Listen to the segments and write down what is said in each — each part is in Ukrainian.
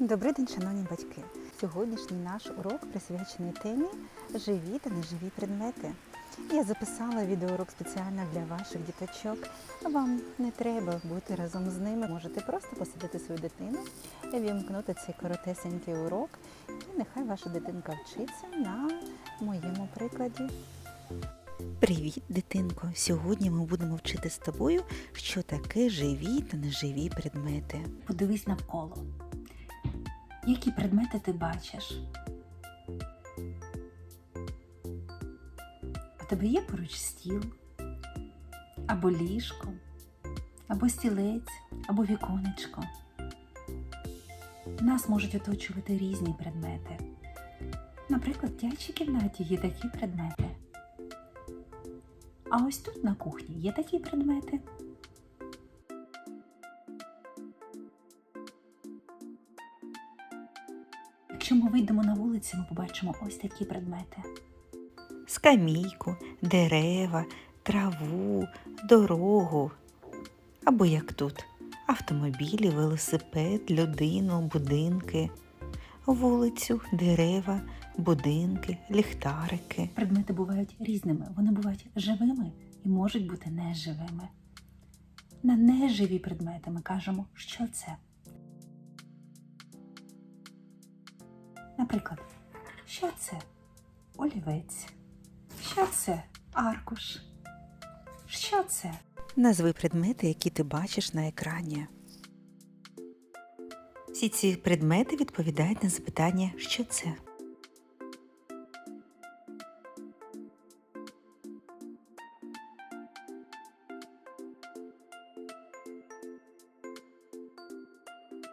Добрий день, шановні батьки. Сьогоднішній наш урок присвячений темі живі та неживі предмети. Я записала відеоурок спеціально для ваших діточок. Вам не треба бути разом з ними. Можете просто посадити свою дитину, вімкнути цей коротесенький урок, і нехай ваша дитинка вчиться на моєму прикладі. Привіт, дитинко! Сьогодні ми будемо вчити з тобою, що таке живі та неживі предмети. Подивись навколо. Які предмети ти бачиш? У тебе є поруч стіл, або ліжко, або стілець, або віконечко. Нас можуть оточувати різні предмети. Наприклад, в дитячій кімнаті є такі предмети. А ось тут на кухні є такі предмети. Якщо ми вийдемо на вулицю, ми побачимо ось такі предмети. скамійку, дерева, траву, дорогу. Або як тут автомобілі, велосипед, людину, будинки, вулицю, дерева, будинки, ліхтарики. Предмети бувають різними, вони бувають живими і можуть бути неживими. На неживі предмети ми кажемо, що це. Наприклад, що це? Олівець, що це? Аркуш, що це? Назви предмети, які ти бачиш на екрані. Всі ці предмети відповідають на запитання, що це.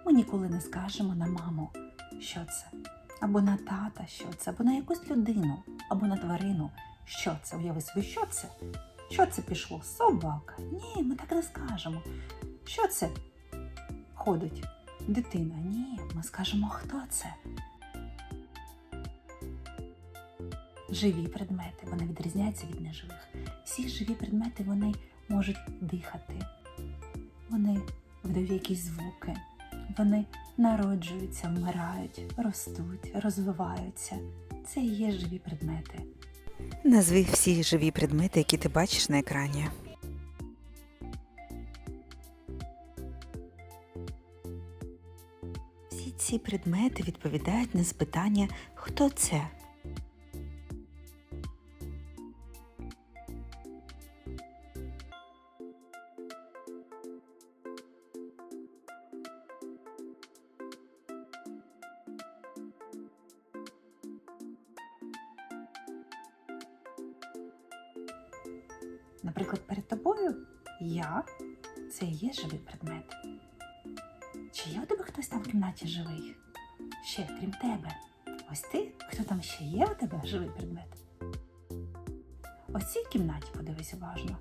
Ми ніколи не скажемо на маму, що це, або на тата, що це, або на якусь людину, або на тварину. Що це? Уяви собі, що це? Що це пішло? Собака. Ні, ми так не скажемо. Що це ходить? Дитина. Ні, ми скажемо, хто це. Живі предмети, вони відрізняються від неживих. Всі живі предмети вони можуть дихати, вони видають якісь звуки, вони народжуються, вмирають, ростуть, розвиваються. Це і є живі предмети. Назви всі живі предмети, які ти бачиш на екрані. Всі ці предмети відповідають на запитання, хто це. Наприклад, перед тобою я це і є живий предмет. Чи є у тебе хтось там в кімнаті живий? Ще, крім тебе. Ось ти, хто там ще є у тебе живий предмет? Ось цій кімнаті подивись уважно.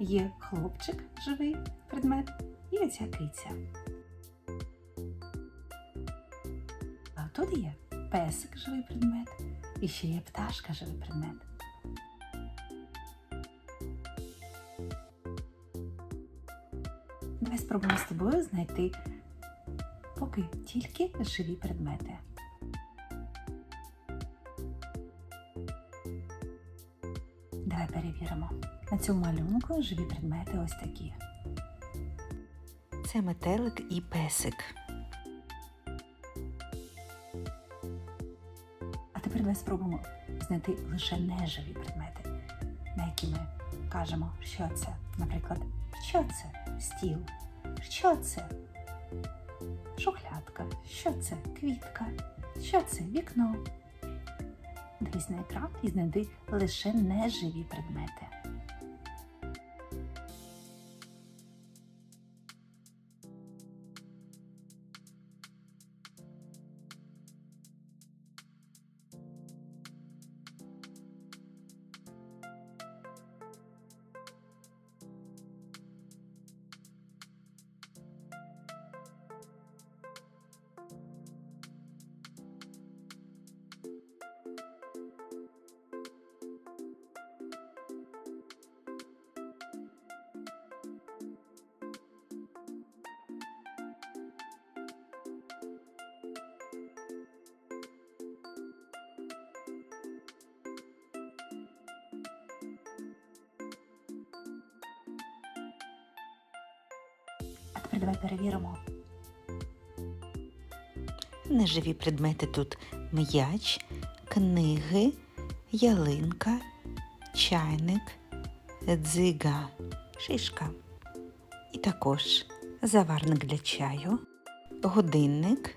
Є хлопчик живий предмет і оця киця. А тут є песик живий предмет. І ще є пташка живий предмет. Давай спробуємо з тобою знайти поки тільки живі предмети. Давай перевіримо. На цьому малюнку живі предмети ось такі. Це метелик і песик. Давай спробуємо знайти лише неживі предмети, на які ми кажемо, що це. Наприклад, що це? Стіл, що це? Шухлядка, що це? Квітка, що це? Вікно. Дивись на екран і знайди лише неживі предмети. Давай перевіримо. Неживі предмети тут м'яч, книги, ялинка, чайник, дзига, шишка. І також заварник для чаю, годинник,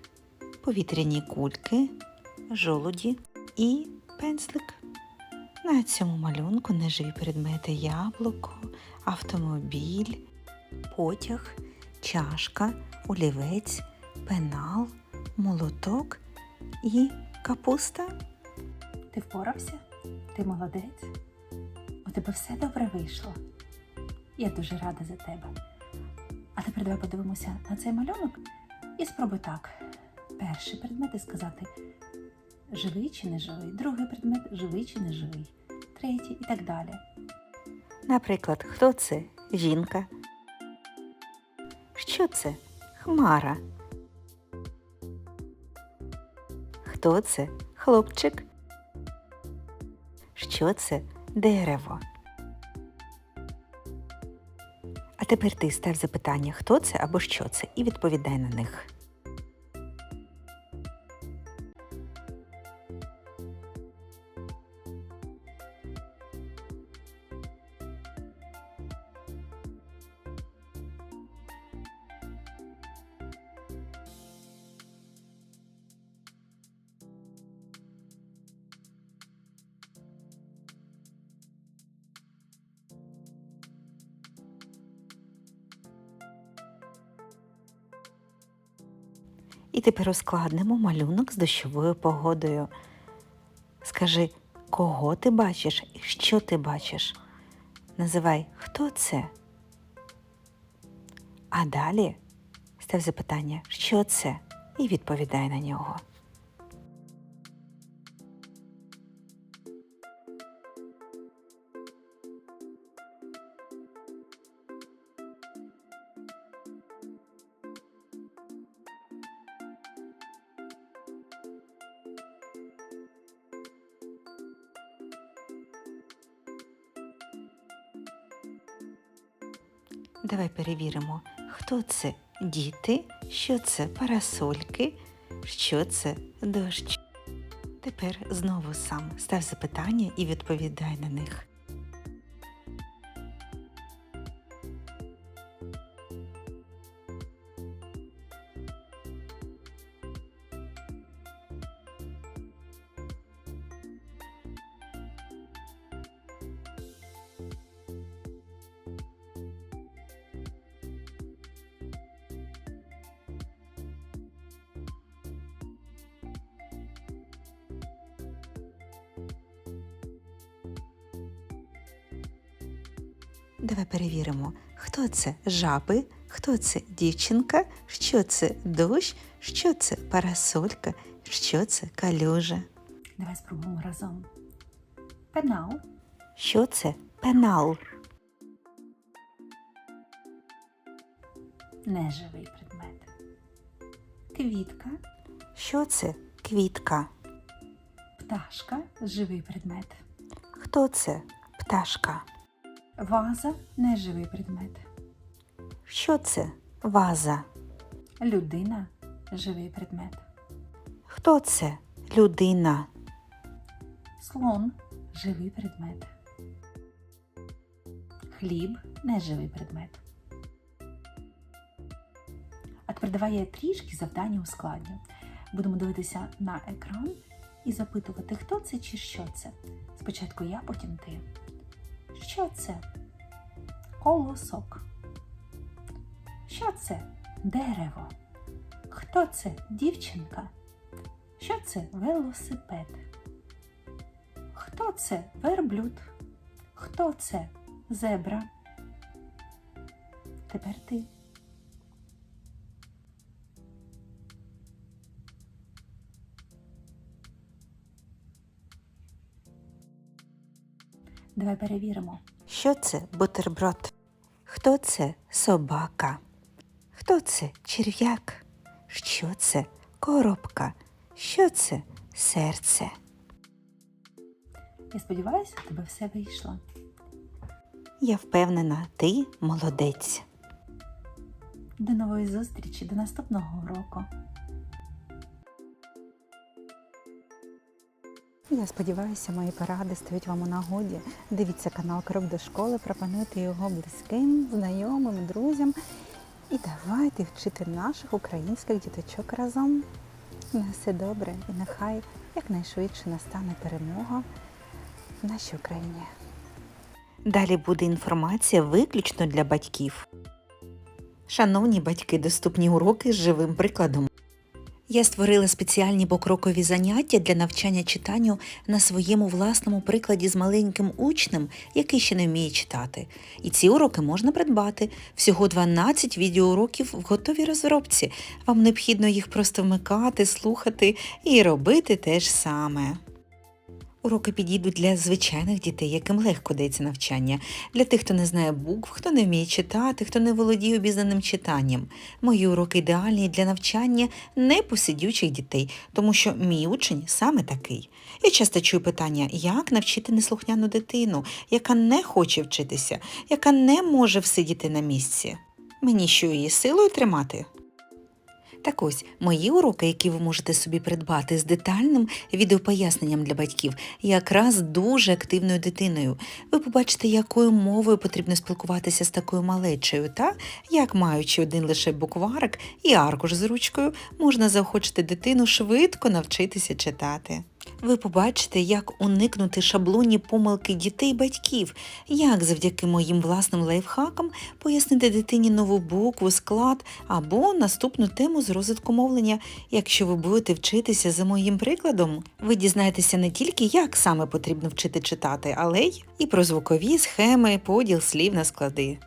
повітряні кульки, жолуді і пензлик. На цьому малюнку неживі предмети яблуко, автомобіль, потяг, чашка, олівець, пенал, молоток і капуста. Ти впорався? Ти молодець? У тебе все добре вийшло. Я дуже рада за тебе. А тепер давай подивимося на цей малюнок і спробуй так. Перший предмет і сказати живий чи не живий, другий предмет живий чи не живий, третій і так далі. Наприклад, хто це? Жінка. Що це? Хмара. Хто це? Хлопчик. Що це? Дерево. А тепер ти став запитання, хто це або що це, і відповідай на них. І тепер ускладнимо малюнок з дощовою погодою. Скажи, кого ти бачиш і що ти бачиш. Називай, хто це. А далі став запитання, що це, і відповідай на нього. Давай перевіримо, хто це діти, що це парасольки, що це дощ. Тепер знову сам став запитання і відповідай на них. Давай перевіримо, хто це жаби, хто це дівчинка, що це дощ, що це парасолька, що це калюжа. Давай спробуємо разом. Пенал, Що це пенал? неживий предмет. Квітка, Що це квітка? пташка, живий предмет. Хто це пташка? Ваза неживий предмет. Що це ваза? Людина живий предмет. Хто це людина? Слон живий предмет. Хліб неживий предмет. А тепер давай я трішки завдання ускладню. Будемо дивитися на екран і запитувати, хто це чи що це. Спочатку я, потім ти. Що це? Колосок. Що це? Дерево. Хто це? Дівчинка. Що це? Велосипед. Хто це? Верблюд. Хто це? Зебра. Тепер ти. Давай перевіримо. Що це бутерброд? Хто це собака? Хто це черв'як? Що це коробка? Що це серце? Я сподіваюся, у тебе все вийшло. Я впевнена, ти молодець. До нової зустрічі, до наступного уроку. Я сподіваюся, мої поради стають вам у нагоді. Дивіться канал Крок до школи, пропонуйте його близьким, знайомим, друзям. І давайте вчити наших українських діточок разом. На все добре і нехай якнайшвидше настане перемога в нашій Україні. Далі буде інформація виключно для батьків. Шановні батьки, доступні уроки з живим прикладом. Я створила спеціальні покрокові заняття для навчання читанню на своєму власному прикладі з маленьким учнем, який ще не вміє читати. І ці уроки можна придбати. Всього 12 відеоуроків в готовій розробці. Вам необхідно їх просто вмикати, слухати і робити те ж саме. Уроки підійдуть для звичайних дітей, яким легко дається навчання, для тих, хто не знає букв, хто не вміє читати, хто не володіє обізнаним читанням. Мої уроки ідеальні для навчання непосидючих дітей, тому що мій учень саме такий. Я часто чую питання, як навчити неслухняну дитину, яка не хоче вчитися, яка не може всидіти на місці. Мені що її силою тримати? Так ось, мої уроки, які ви можете собі придбати з детальним відеопоясненням для батьків, якраз дуже активною дитиною. Ви побачите, якою мовою потрібно спілкуватися з такою малечею, та як маючи один лише букварик і аркуш з ручкою, можна заохочити дитину швидко навчитися читати. Ви побачите, як уникнути шаблонні помилки дітей і батьків, як завдяки моїм власним лайфхакам пояснити дитині нову букву, склад або наступну тему з розвитку мовлення. Якщо ви будете вчитися за моїм прикладом, ви дізнаєтеся не тільки, як саме потрібно вчити читати, але й і про звукові схеми, поділ слів на склади.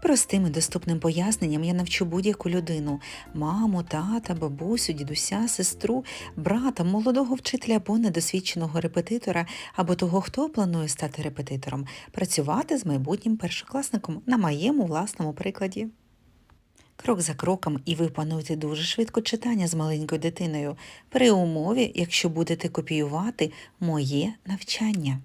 Простим і доступним поясненням я навчу будь-яку людину маму, тата, бабусю, дідуся, сестру, брата, молодого вчителя або недосвідченого репетитора, або того, хто планує стати репетитором, працювати з майбутнім першокласником на моєму власному прикладі. Крок за кроком, і ви пануєте дуже швидко читання з маленькою дитиною, при умові, якщо будете копіювати моє навчання.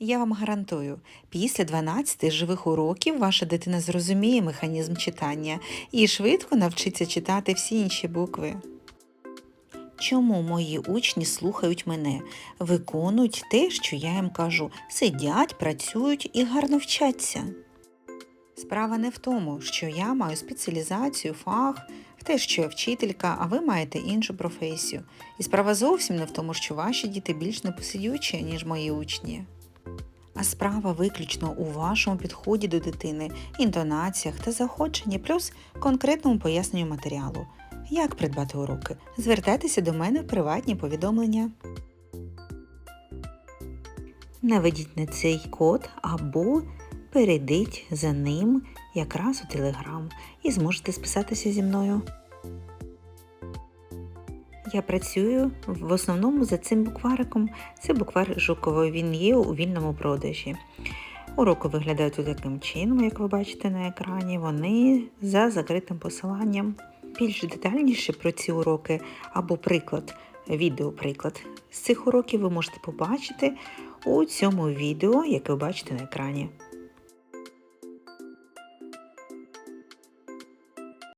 Я вам гарантую, після 12 живих уроків ваша дитина зрозуміє механізм читання і швидко навчиться читати всі інші букви. Чому мої учні слухають мене, виконують те, що я їм кажу, сидять, працюють і гарно вчаться? Справа не в тому, що я маю спеціалізацію, фах, в те, що я вчителька, а ви маєте іншу професію. І справа зовсім не в тому, що ваші діти більш непосидючі, ніж мої учні. А справа виключно у вашому підході до дитини, інтонаціях та заохоченні, плюс конкретному поясненню матеріалу. Як придбати уроки? Звертайтеся до мене в приватні повідомлення. Наведіть на цей код або перейдіть за ним якраз у Телеграм і зможете списатися зі мною. Я працюю в основному за цим буквариком. Це буквар Жукова, він є у вільному продажі. Уроки виглядають таким чином, як ви бачите на екрані. Вони за закритим посиланням. Більш детальніше про ці уроки або приклад, відеоприклад з цих уроків ви можете побачити у цьому відео, яке ви бачите на екрані.